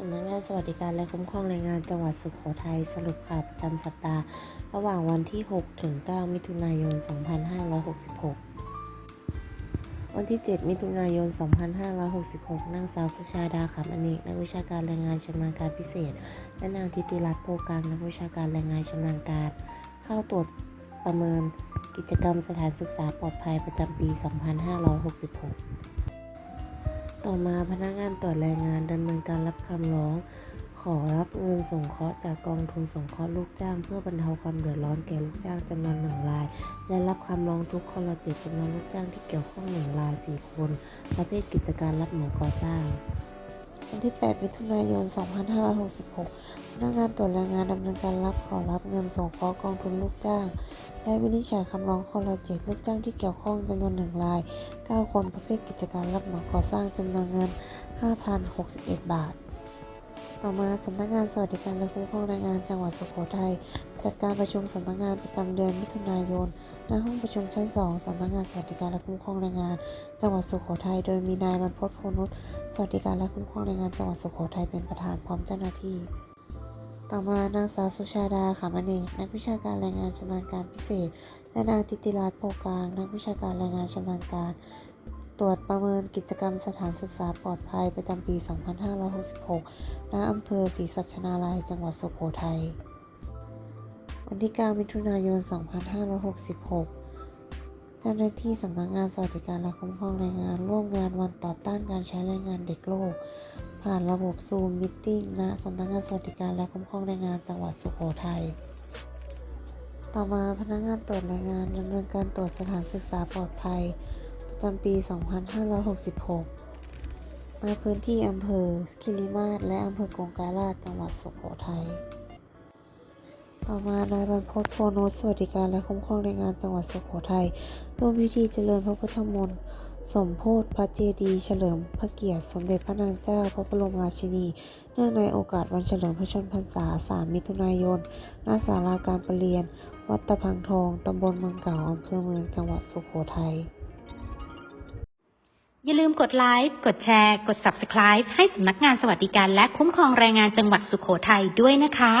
สำนักงานสวัสดิการและคุ้มครองแรงงานจังหวัดสุโขทัยสรุปข่าวประจำสัปดาห์ ระหว่างวันที่ 6 ถึง 9 มิถุนายน 2566 วันที่ 7 มิถุนายน 2566 นางสาวสุชาดาขำอเนกนักวิชาการแรงงานชำนาญการพิเศษ และนางทิติรัตน์โพกลางนักวิชาการแรงงานชำนาญการ เข้าตรวจประเมินกิจกรรมสถานศึกษาปลอดภัยประจำปี 2566 ต่อมาพนักงานตรวจแรงงานดำเนินการรับคำร้อง ขอรับเงินสงเคราะห์จากกองทุนสงเคราะห์ลูกจ้าง เพื่อบรรเทาความเดือดร้อนแก่ลูกจ้างจำนวนหนึ่งราย และรับคำร้องทุกคนละเจ็ดจำนวนลูกจ้างที่เกี่ยวข้องหนึ่งรายสี่คน ประเภทกิจการรับเหมาก่อสร้างวันที่ 8 มิถุนายน 2566 นักงานตรวจแรงงานดำเนินการรับขอรับเงินสงเคราะห์กองทุนลูกจ้าง และวินิจฉัยคำร้องคนละเจ็ดลูกจ้างที่เกี่ยวข้องจำนวนหนึ่งราย 9 คนประเภทกิจการรับเหมาก่อสร้างจำนวนเงิน 5,061 บาท ต่อมาสำนักงานสวัสดิการและคุ้มครองแรงงานจังหวัดสุโขทัยจัดการประชุมสำนักงานประจำเดือนมิถุนายนณห้องประชุมชั้น 2 สำนักงานสวัสดิการและคุ้มครองแรงงาน จังหวัดสุโขทัย โดยมีนายบรรพตโพนุชสวัสดิการและคุ้มครองแรงงานจังหวัดสุโขทัยเป็นประธานพร้อมเจ้าหน้าที่ ต่อมานางสาวสุชาดาขามอเนกนักวิชาการแรงงานชำนาญการพิเศษ และนางทิติรัตน์โพกลาง นักวิชาการแรงงานชำนาญการ ตรวจประเมินกิจกรรมสถานศึกษาปลอดภัยประจำปี 2566 ณ อำเภอศรีสัชนาลัย จังหวัดสุโขทัย วันที่ 9 มิถุนายน 2566เจ้าหน้าที่สำนักงานสวัสดิการและคุ้มครองแรงงาน ร่วมงานวันต่อต้านการใช้แรงงานเด็กโลก ผ่านระบบซูมมิทติ้งณสำนักงานสวัสดิการและคุ้มครองแรงงานจังหวัดสุโขทัย ต่อมาพนักงานตรวจแรงงานดำเนินการตรวจสถานศึกษาปลอดภัยประจำปี 2566 ในพื้นที่อำเภอคิริมาศและอำเภอกงการาจังหวัดสุโขทัย ต่อมานายบรรพตโพนุสสวัสดิการและคุ้มครองแรงงานจังหวัดสุโขทัยร่วมพิธีเจริญพระพุทธมนต์ สมโพธิพระเจดีย์เฉลิมพระเกียรติสมเด็จพระนางเจ้าพระบรมราชินี เนื่องในโอกาสวันเฉลิมพระชนมพรรษา 3 มิถุนายน ณ ศาลาการประเรียน วัดตะพังทอง ตำบลเมืองเก่า อำเภอเมือง จังหวัดสุโขทัย อย่าลืมกดไลค์ กดแชร์ กด Subscribe ให้สำนักงานสวัสดิการและคุ้มครองแรงงานจังหวัดสุโขทัยด้วยนะคะ